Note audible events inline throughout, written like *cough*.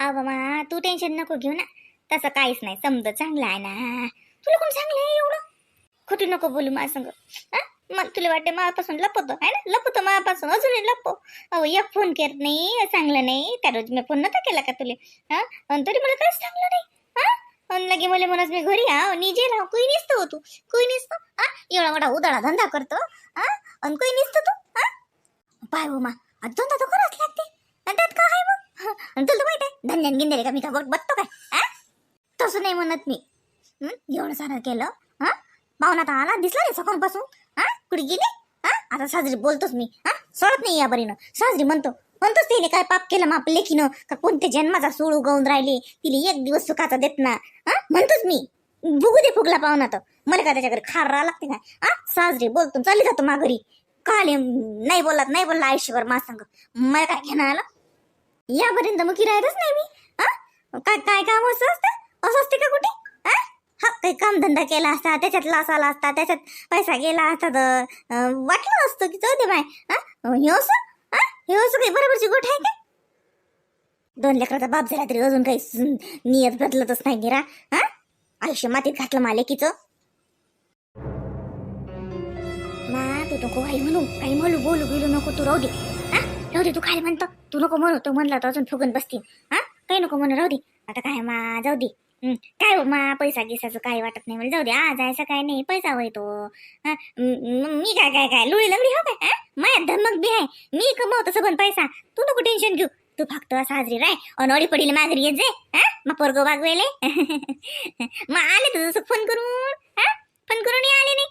अहो मा तू टेन्शन नको घेऊ ना. तसं काहीच नाही समज चांगलं आहे ना. तुला कोण चांगलं आहे एवढं? खोटी नको बोलू माझ्या संग. हा? मग तुला वाटते मापासून लपवतो आहे ना? लपवतो मापासून अजूनही लपो अहो एक फोन करत नाही चांगलं नाही. त्या रोज मी फोन नव्हता केला का तुले? हा? आणि तरी मला काहीच चांगलं नाही. हा? लगे मला म्हणत मी घरी आहो निजे राव कोई हो तू? कोई निसतो? हा? एवढा मोठा उदाळा धंदा करतो हा? आणि कोई निसतो तू? हा? पाय हो मा धंदा तर करावंच लागते. आणि त्यात काय आहे मग? आणि तुला तर माहिती धंद्यान गिंदे का मी का गोट बघतो काय? हा? तसं नाही म्हणत मी. एवढं सारं केलं. हा? पाहुणा तर आला दिसला नाही सकाळपासून. हा? कुठे गेली? हा? आता साजरी बोलतोच मी. हा? सोडत नाही या बरीनं. साजरी म्हणतो म्हणतोच तिने काय पाप केलं माप लेखीनं. का कोणत्या जन्माचा सूळ उगवून राहिली? तिने एक दिवस सुखाचा देत ना. हा? म्हणतोच मी. भुगू दे फुगला पाहुणा तर. मला काय त्याच्या घरी खार राहा लागते काय? हा? साजरी बोलतो चालली जातो मा घरी नाही बोलत नाही बोलला आयुष्यभर मा सांग. मला काय घेणार आलं? यापर्यंत मग राहतच नाही मी. हा काय काय काम असं असतं? असं असते का कुठे? हा हा काही कामधंदा केला असता त्याच्यात लास आला असता त्याच्यात पैसा गेला असता तर वाटलं असतं की जाऊ दे बाय. हा हे असं? हा हे असं काही बरोबरची गोठ आहे का? दोन लेकराचा बाप झाला तरी अजून काही नियत बदलतच नाही गिरा हा आयुष्य मातीत घातलं मालेकीचं. मा तू नको काही म्हणू. काही म्हणू बोलू बिलू नको तू राहू दे. हा राहू दे तू काय म्हणतो. तू नको म्हणू तू म्हणला तर अजून फुगून बसतील. हा? काही नको म्हणू राहू दे. आता काय मा जाऊ दे. काय हो मा पैसा गिसाचं काही वाटत नाही मला. जाऊ दे आ जायचा काय नाही पैसा होय तो. मी काय काय काय लुळी लंगडी हो काय? माझ्या धमक बी आहे. मी कमवतो सगळं पैसा. तू नको टेन्शन घेऊ. तू फक्त साजरी राय अनोळी पडील माघरी येत जाय. हा? मग पोरगो वागवेले *laughs* मग आले तुझं सुख फोन करून. हा? फोन करून आले नाही.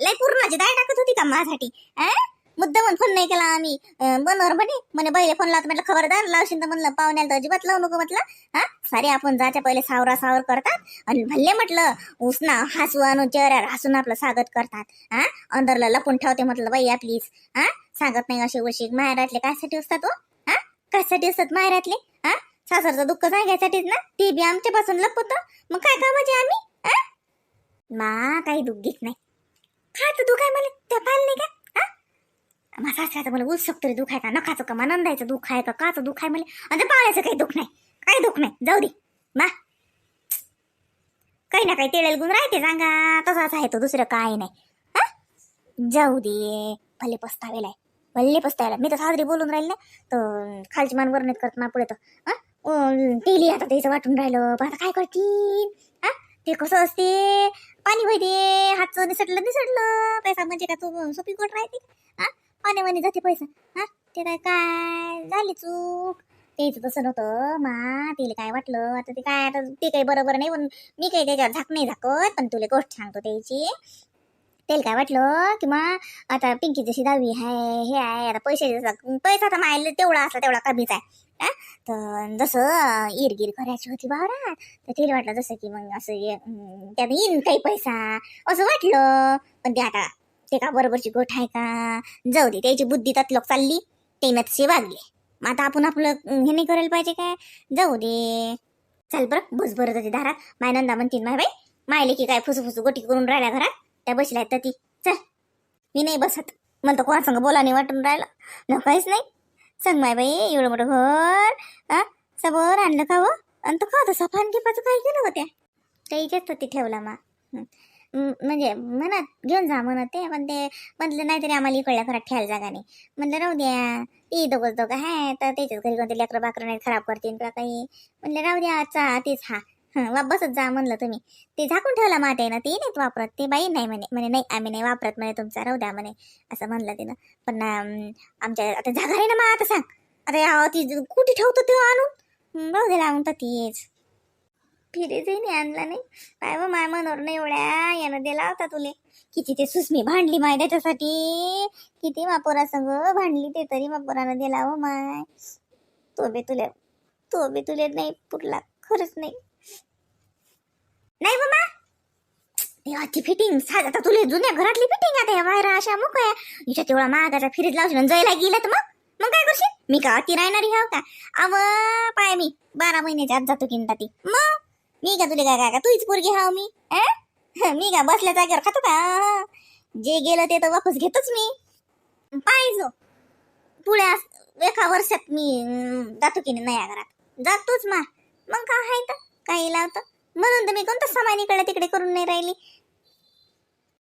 लय पूर्णाची डाळ टाकत होती का माझ्यासाठी? आ? मुद्दामून फोन नाही केला आम्ही. बनवर म्हणे. म्हणे पहिले फोन लावतो म्हटलं खबरदार लावशील तर म्हणलं पाहुण्याला तर अजिबात लावू नको म्हटलं. हा? सारे आपण जायच्या पहिले सावरा सावर करतात आणि भल्ले म्हटलं उसना हसू आणून चेहऱ्यावर हसून आपलं स्वागत करतात. हा? अंदरला लपून ठेवते म्हटलं बाई प्लीज हा? सांगत नाही अशी उशी माहेरातले कायसाठी असतात हो? हा? कायसाठी असतात माहेरातले हा? सासरचं दुःख सांगायसाठीच ना? ते बी आमच्यापासून लपवतो मग काय कामाचे आम्ही? हा? मा काही दुःख घेत नाही. काय तू दुखाय मला. त्या पाहिलं नाही का? माझा सासऱ्याचं मला उत्सुक तरी दुखाय का? नखाचं का? मानंदायचं दुःख आहे का? काचं दुःख आहे? मला आणि ते पाळायचं काही दुःख नाही. काही दुःख नाही. जाऊ दे. मा काही ना काही तेळेल गुण राहते सांगा तसाच आहे तो दुसरं काय नाही. हा? जाऊ दे. भले पस्तावेलाय भले पस्तावेला मी तर साजरी बोलून राहील ना तर खालची मान वर करत ना पुढे तर हा? तेली आता त्याचं वाटून राहिलं. पण आता काय करतील? हा? ते कसं असते? पाणी होते हातचं निसटलं निसटलं. पैसा म्हणजे का तू सोपी गोट राहते अनेवाने जाते पैसा. हा? ते काय काय झाली चूक? तेच तसं नव्हतं. मा तिला काय वाटलं? आता ते काय आता ते काही बरोबर नाही पण मी काही त्याच्यावर झाक नाही झाकत पण तुला गोष्ट सांगतो त्याची. त्याला काय वाटलं की मग आता पिंकी जशी दहावी आहे हे आहे आता पैसे पैसा तर मायला तेवढा असला तेवढा कमीच आहे. तर जसं इरगिर करायची होती वावरात तर तिला वाटलं जसं की मग असं त्यात येईन काही पैसा. असं वाटलं. पण ते आता ते का? बरोबरची गोठ आहे का? जाऊ दे त्याची बुद्धी त्यात लोक चालली ते तशी वागली. मग आता आपण आपलं हे नाही करायला पाहिजे काय? जाऊ दे. चल बरं बस बरं त्याची दारात. माय नंदा म्हणतील माय बाई मायले की काय फुसू फुसू गोटी करून राहिल्या घरात? त्या बसल्या आहेत तर ती चल मी नाही बसत. मला तर कोणा संग बोला नाही वाटून राहिलं. न काहीच नाही. सांग माय बाई एवढं मोठं घर हा सबवर आणलं का हो? व आणि तो खावं तसा फानकी पाच काय केलं होत्या? काही तर ती ठेवला मा. म्हणजे म्हणत घेऊन जा म्हणत ते पण ते म्हटलं नाहीतरी आम्हाला इकडल्या घरात ठेवायला जागा नाही. म्हणलं राहू द्या ती दोघंच दोघं आहे तर त्याच्याच घरी कोणते लेकरं बाकरं नाही खराब करतील का काही. म्हणलं राहू द्या चा तीच हा. हा बसत जा म्हणलं तुम्ही. ते झाकून ठेवला माते ना ते नाहीत वापरत ते बाई नाही म्हणे म्हणे नाही आम्ही नाही वापरत म्हणे तुमचा राहू द्या म्हणे असं म्हणलं तिनं. पण आमच्या आता जागा आहे ना मग आता सांग. आता ती कुठे ठेवतो ते आणून? राहू द्या लावून तर तीच. फिरेचही नाही आणला नाही? काय व माय मनोर नाही एवढ्या यानं दिला होता तुले? किती ते सुस्मी भांडली माय त्याच्यासाठी. किती मापोरा संग भांडली ते तरी मापोरानं दिला व माय. तो बी तुले तो बी तुले नाही पुरला खरंच नाही. नाही बाबा देवाची फिटिंग साज आता तुले जुन्या घरातली फिटिंग आता या वायरा अशा मुक आहे हिच्या तेवढा महागाचा फिरीज लावशील जायला गेला तर मग? मग काय करशील? मी का अति राहणारी हाव का? अव पाय मी बारा महिन्याच्या आत जातो किंता ती. मग? मी का तुले काय काय का तूच पोरगी हाव मी मी का बसल्या जागेवर खातो का? जे गेलं ते तर वापस घेतोच मी. पाहिजो पुढे अस- एका वर्षात मी जातो की नाही घरात. जातोच मा. मग काय आहे तर? काही लावतं? म्हणून तर मी कोणतं सामान इकडे तिकडे करून नाही राहिली.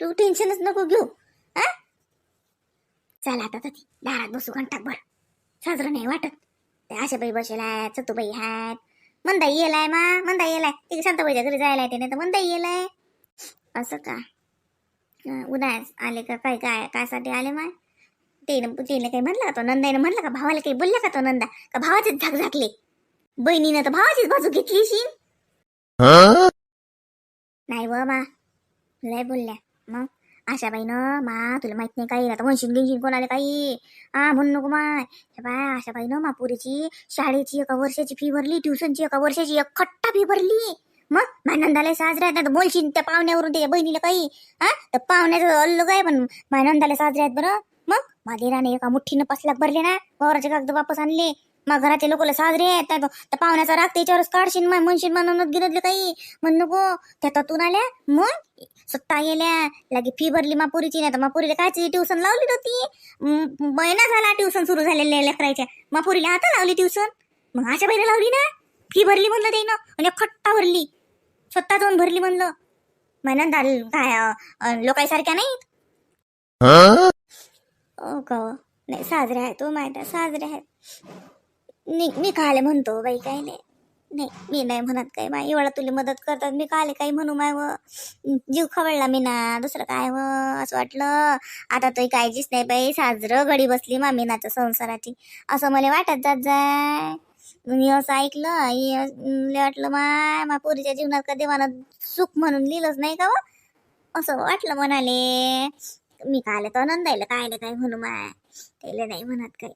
तू टेन्शनच नको घेऊ हा चला आता ती दारात बसू घंटाभर. साजरं नाही वाटत. ते आशाबाई बसेल आहेत सतूबाई आहेत. मंदा येलाय मा मंदा येलाय तिथे शांताबाईच्या घरी जायला येते नाही तर मंदा येलाय असं का? अं, उन्हाळ्यात आले का काय काय कायसाठी आले माय तिने तिने काही म्हणलं का तो? नंदाईनं म्हणलं का? भावाला काही बोलल्या का तो नंदा? का भावाचीच झाक झाकली? बहिणीनं तर भावाचीच बाजू घेतली शी नाही व मा लय बोलल्या. मग? आशाबाईनं मा तुला माहीत नाही काही आता म्हणशील गिनशील कोणाला काही. हा म्हणू नको माय हे बाय आशाबाईनं मा पुरीची शाळेची एका वर्षाची फी भरली ट्युशनची एका वर्षाची एक खट्टा फी भरली. मग मानंदाला साजरा आहेत ना तर बोलशील त्या पाहुण्यावरून त्याच्या बहिणीला काही. हा तर पाहुण्याचं अलग आहे पण मानंदाला साजरे आहेत बरं. मग मादेराने एका मुठ्ठीनं पाच लाख भरले ना वावराचे कागद वापस आणले. मग घराचे लोक साजरे आहेत त्या पाहुण्याचा राग त्याच्यावरच काढशील मग म्हणशील म्हणूनच गिरतले काही. म्हण नको. त्या ततून आल्या मग सत्ता गेल्या. लागे फी भरली मापुरीची नाही तर मापुरीला कायची ट्युशन लावली होती महिना झाला ट्युशन सुरू झालेल्या लेकरायच्या. मापुरीला आता लावली ट्युशन मग अशा बहिणी लावली ना? फी भरली म्हणलं त्यानं. आणि खट्टा भरली. स्वतः जाऊन भरली म्हणलं. म्हणून दाल काय लोकांसारख्या नाहीत. ओ का हो? नाही साजरे आहेत तो माहिती आहे साजरे आहेत. मी मी काले म्हणतो बाई काय नाही. नाही मी नाही म्हणत काय. बाई एवढा तुला मदत करतात. मी काले काही म्हणू माय व. जीव खवळला मी ना. दुसरं काय व? असं वाटलं. आता तो काळजीच नाही बाई. साजरं घडी बसली मामीनाच्या संसाराची. असं मला वाटत जात जाय. मी असं ऐकलं. वाटलं माय. मा पोरीच्या जीवनात कधी मला सुख म्हणून लिहिलंच नाही का व? असं वाटलं म्हणाले मी काले तर आनंदायला कायले काय म्हणू माय. त्याला नाही म्हणत काही.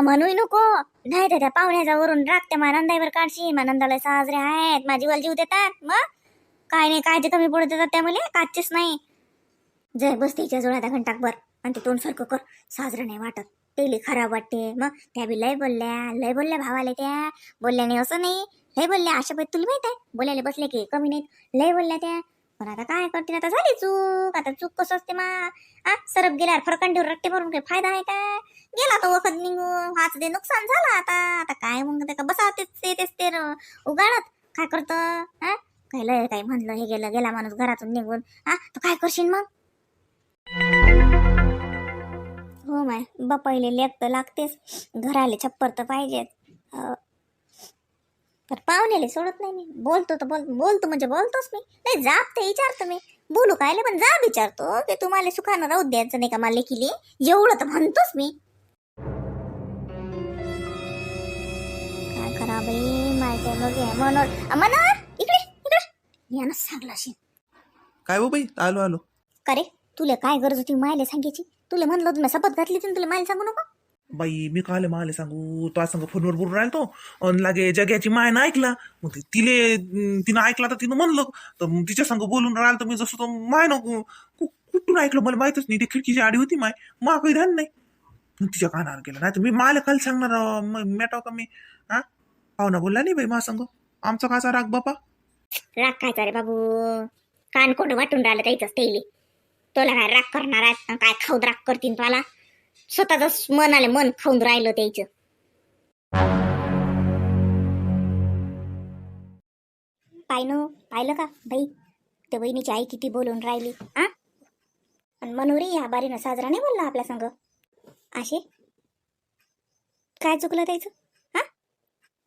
म्हणूही नको. नाही तर त्या पाहुण्याच्या वरून राग त्या मानंदाईवर काढशी मानंदाला साजरे आहेत. माझी वल जीव देतात. मग? काय नाही काळजी कमी पडत देतात त्या मुले काचेच नाही. जय बस तिच्या जोड घंटाकभर आणि ते तोंड सारखं कर. साजरं नाही वाटत. तेली खराब वाटते. मग? त्या बी लय बोलल्या. लय बोलल्या भावाले त्या. बोलल्या नाही असं नाही. लय बोलल्या अशा तुला माहीत आहे? बोलायला बसले की कमी नाहीत. लय बोलल्या त्या. पण आता काय करते आता झाली चूक. आता चूक कसं असते मा? आ? सरप गेल्यावर फरकांडीवर रट्टे मारून काही फायदा आहे का? गेला तो वखत निघून. हाच ते नुकसान झालं आता. आता काय मग ते का बसा तेच ते तेच ते र- उगाळत. काय करतं? हा काय लय काय म्हणलं हे गेलं गेला माणूस घरातून निघून. हा तर काय करशील मग? हो माय बापाईले लेख तर लागतेच. घराले छप्पर तर पाहिजेत तर पाहुण्याले सोडत नाही मी. बोलतो तर बोल बोलतो म्हणजे बोलतोच मी. नाही जाप ते विचारतो मी. बोलू कायले पण जा विचारतो. की तुम्हाला सुखानं राहू द्यायचं नाही का मला लेखिले एवढं तर म्हणतोच मी. काय करा बाई माहिती मग मनोर मनोर इकडे इकडे. यानं सांगला असेल काय हो बाई? आलो आलो. का रे? तुला काय गरज होती मायले सांगायची? तुला म्हणलं होतं मी शपथ घातली होती ना तुला मायला सांगू नको? बाई मी काल माले सांगू तो संग फोनवर बोलून राहिलो तो अन लागे जग्याची माय ऐकला. मग ते तिले तिनं ऐकला तर तिनं म्हणलं. तर मग तिच्या संग बोलून राहिलं तर मी जसं तो माय कुठून ऐकलं मला माहितच नाही. ते खिडकीची आडी होती माय. मा काही ध्यान नाही. मग तिच्या कानावर गेलं नाही तर मी मायला काल सांगणार अं, मेटाव का मी? हा? पाहुणा बोलला नाही बाई मा सांग. आमचा काचा राग बापा. राग काय रे बाबू? कान कोण वाटून राहिलं त्याच तेली तुला काय राग करणार काय खाऊद राग करतीन तुला? स्वतःच मन आले मन खाऊन राहिलं त्याचं. पाहिलं पाहिलं का बाई? त्या बहिणीची आई किती बोलून राहिली आ? आणि मनोरी या बारीनं साजरा नाही बोलला आपल्या संग? असे काय चुकलं त्याचं? हा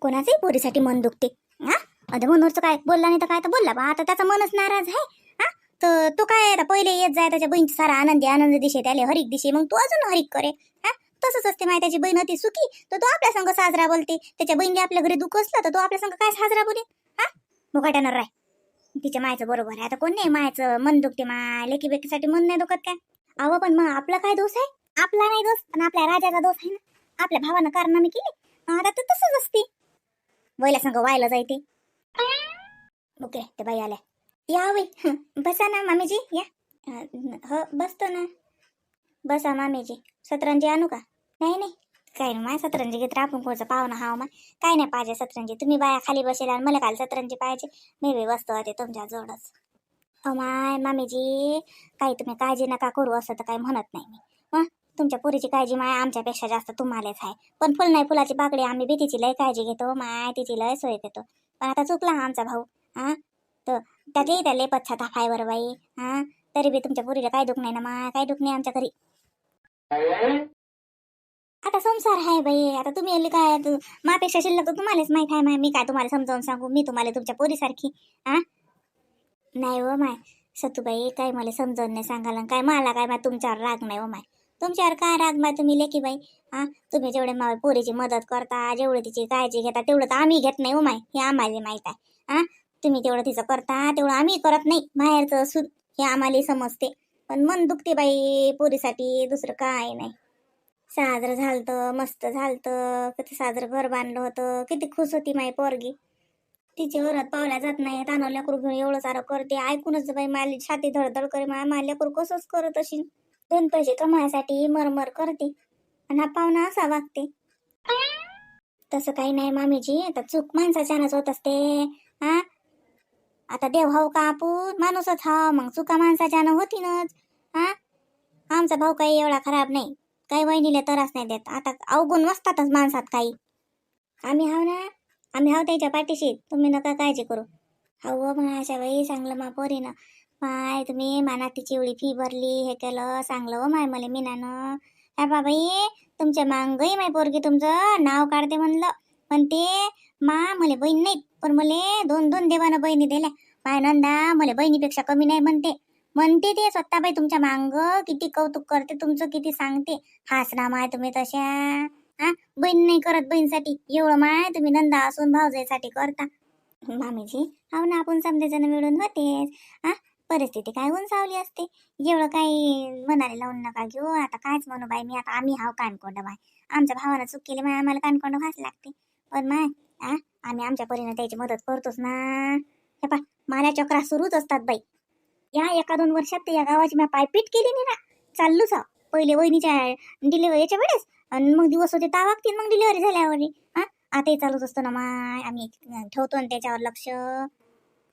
कोणाचंही पोरीसाठी मन दुखते हा आता मनोरचं काय बोलला नाही तर काय तर बोलला बा आता त्याचा मनच नाराज आहे. तर तो काय आता पहिले येत जाय त्याच्या बहीण सारा आनंदी आनंद दिशे त्याले हरिक दिशे मग तू अजून हरिक करे हा? तसंच असते माहिती त्याची बहीण होती सुखी तर तो आपल्या संग साजरा बोलते. त्याच्या बहिणी आपल्या घरी दुःख असलं तर तो आपल्या संग काय साजरा बोले हा? मुकाट्यानं राय. तिच्या मायचं बरोबर आहे. आता कोण नाही मायचं मन दुखते मा लेकी बेकीसाठी मन नाही दुखत काय? अहो पण मग आपला काय दोष आहे? आपला नाही दोष पण आपल्या राजाचा दोष आहे ना? आपल्या भावानं कारनामे केली. आता तर तसंच असते. वयला संग व्हायला जायते. ओके ते बाई आल्या. या वय बसा ना मामीजी या. हो बसतो ना. बसा मामीजी. सतरंजी आणू का? नाही नाही. काय नाही माय सतरंजी घेत आपण कोणचं पाहुणा हाव माय. काय नाही पाहिजे सतरंजी. तुम्ही बाया खाली बसेल आणि मला काल सतरंजी पाहिजे मी बी बसतो होते तुमच्या जवळच अहो माय मामीजी काही तुम्ही काळजी नका करू असं तर काही म्हणत नाही मी. हं तुमच्या पुरीची काळजी माय आमच्यापेक्षा जास्त तुम्हालाच आहे. पण फुल नाही फुलाची बाकडी आम्ही बी तिची लय काळजी घेतो माय तिची लय सोय घेतो पण आता चुकला आमचा भाऊ. हां तर त्यातही त्या लय पच्छा थापाय बरं बाई. हा? तरी बी तुमच्या पोरीला काय दुख नाही ना माय काय दुख नाही आमच्या घरी. आता संसार आहे बाई. आता तुम्ही आले काय मापेक्षा शिल्लक तर तुम्हालाच माहीत आहे माय. मी काय तुम्हाला समजावून सांगू? मी तुम्हाला तुमच्या पोरीसारखी. हा नाही हो माय. सतूबाई काय मला समजावून नाही सांगायला आणि काय मला काय माय तुमच्यावर राग नाही हो माय. तुमच्यावर काय राग माय? तुम्ही लेकी बाई. हा तुम्ही जेवढे मा पोरीची मदत करता जेवढे तिची काळजी घेता तेवढं तर आम्ही घेत नाही हो माय. हे आम्हाला माहीत आहे हा तुम्ही तेवढं तिचं करता तेवढं आम्ही करत नाही. बाहेरचं असून हे आम्हाला समजते. पण मन दुखते बाई पोरीसाठी दुसरं काय नाही. साजरं झालतं मस्त झालतं. किती साजरं घर बांधलं होतं. किती खुश होती माई पोरगी. तिची वरात पावल्या जात नाही तानव लेकरू घेऊन एवढं सारं करते. ऐकूनच बाई माली छाती धडधड करे. मा मा लेकरू कसंच करत अशी दोन पैसे कमायसाठी मरमर करते. आणि हा पाहुणा असा वागते. तसं काही नाही मामीजी. आता चूक माणसाच्यानंच होत असते. हा? आता देव हाव का आपण माणूसच हाव. मग चुका माणसाच्यानं होतीनच. हा? आमचा भाऊ काही एवढा खराब नाही. काही वहिनीला त्रास नाही देत. आता अवगुण नसतातच माणसात काही. आम्ही हाव ना? आम्ही हाव त्याच्या पाठीशी. तुम्ही नका काळजी करू. हाव मग अशा बाई सांगलं मा पोरीनं. माय तुम्ही मानाची एवढी फी भरली हे केलं सांगलं व माय मला मीनानं. हा बाबाई तुमच्या मांगही माय पोरगी तुमचं नाव काढते म्हणलं. पण ते मा मला बहीण नाहीत. पण मला दोन दोन देवानं बहिणी दिल्या. माय नंदा मला बहिणीपेक्षा कमी नाही म्हणते. म्हणते ते स्वतः तुमच्या मांग किती कौतुक करते तुमचं किती सांगते. हास ना माय तुम्ही तशा. हा बहीण नाही करत बहीणसाठी. एवढं माय तुम्ही नंदा असून भावजाईसाठी करता. मामीजी हो ना आपण समजायचं मिळून होतेच. हा परिस्थिती काय उंचावली असते? एवढं काही मनाला लावून नका घेऊ. आता कायच म्हणू बाई मी? आता आम्ही हाव कानकोंड बाय. आमच्या भावानं चूक केली माय आम्हाला कानकोंड हास लागते. पण माय हा आम्ही आमच्या परीनं त्याची मदत करतोच ना. हे पा माल्या चक्रा सुरूच असतात बाई. या एका दोन वर्षात तर या गावाची मी पायपीट केली नाही ना. चाललूच हा. पहिले वहिनीच्या डिलिव्हरीच्या वेळेस आणि मग दिवस होते ता वागतील मग डिलिव्हरी झाल्यावर. हा आताही चालूच असतो ना माय. आम्ही ठेवतो ना त्याच्यावर लक्ष.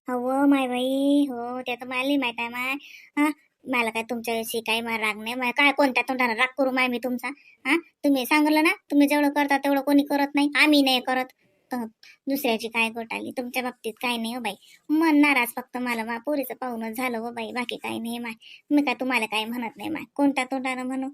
हो माय बाई हो ते तर मला माहीत आहे माय. हा मला काय तुमच्याशी काही मला राग नाही माय. काय कोणत्या तोंडाला राग करू माय मी तुमचा? हा तुम्ही सांगलं ना तुम्ही जेवढं करता तेवढं कोणी करत नाही. आम्ही नाही करत. फक्त दुसऱ्याची काय गोट आली? तुमच्या बाबतीत काय नाही हो बाई. मन नाराज फक्त मला मा पोरीचं पाहुणच झालं हो बाई. बाकी काय नाही माय. मी काय तुम्हाला काय म्हणत नाही माय. कोणत्या तोंडानं म्हणू?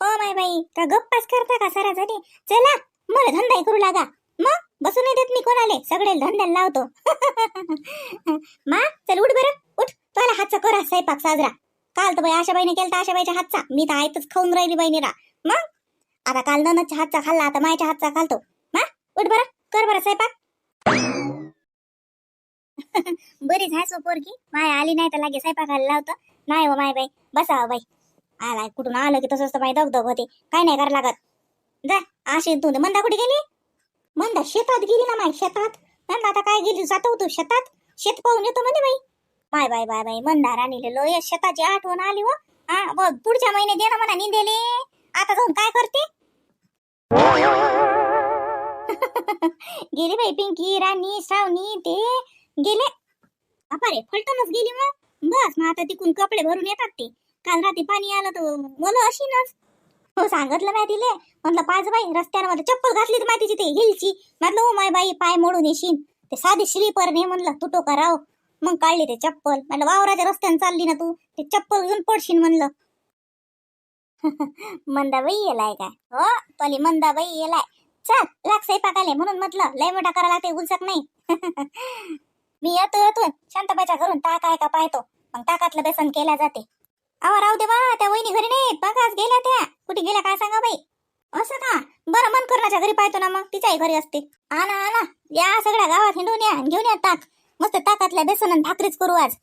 ओ माय बाई का गप्पाच करता का सरा जरी चला मला धंदाही करू लागा. मग? बसू नाही देत मी कोणाले. सगळे धंद्याला लावतो. *laughs* मा चल उठ बरं. उठ. तुला हातचा करा स्वयंपाक साजरा. काल तर बाई आशा बाईने केलता आशा बाईच्या हातचा. मी तर आयतच खाऊन राहिली बहिणीला मग? आता काल ननदच्या हातचा खाल्ला आता मायच्या हातचा खालतो. मा उठ बरं. कर बरं स्वयंपाक. बरीच आहे सो पोरगी. माय आली नाही तर लागे स्वयंपाकाला लावतो. नाही हो माय बाई बसा बाई. आला कुठून आलं की तसंच तर दग दगदग होते. काय नाही करा लागत. जा अशी तू मंदा कुठे गेली? मंदा शेतात गेली ना माय शेतात. मंदा आता काय गेली? जातो तू शेतात. शेत पाहून येतो म्हणे बाई. Bye bye bye bye. Manda राणीले लोय शेताची आठवण आली हो. हा बघ पुढच्या महिन्यात दे ना म्हणा निंदेले. आता जाऊन काय करते? गेली बाई पिंकी राणी श्रावणी ते गेले. अपारे फलटणच गेली मग. बस मग आता तिकून कपडे भरून येतात ते. काल रात्री पाणी आलं तर मुलं अशी नस हो सांगितलं नाही तिले. म्हटलं पाच बाई रस्त्यावर चप्पल घातली तर माहिती ते हिलची. म्हटलं हो माय बाई पाय मोडून येशील ते साधी स्लीपर ने म्हणलं तू टोका राव मग काढली ते चप्पल. म्हटलं वावराच्या रस्त्याने चालली ना तू. ते चप्पल घेऊन पडशील म्हणलं. *laughs* मंदाबाई येलाय काय? हो तली मंदाबाई येलाय. चल लाग स्वयंपाकाले. म्हणून म्हटलं लय मोठा करा लागते उलसत नाही. *laughs* मी येतो येतो शांताबाईच्या घरून ताक आहे का पाहतो. मग ताकातलं बेसन केल्या जाते. अहो राहू दे बा त्या वहिनी घरी नाही बघाच गेल्या त्या. कुठे गेल्या काय सांगा बाई. असं का? बरं मन करण्याच्या घरी पाहतो ना मग. तिच्याही घरी असते. आना आणा. या सगळ्या गावात हिंडून या. घेऊन या ताक मस्त ताकातल्या बेसन भाकरीच करू आज.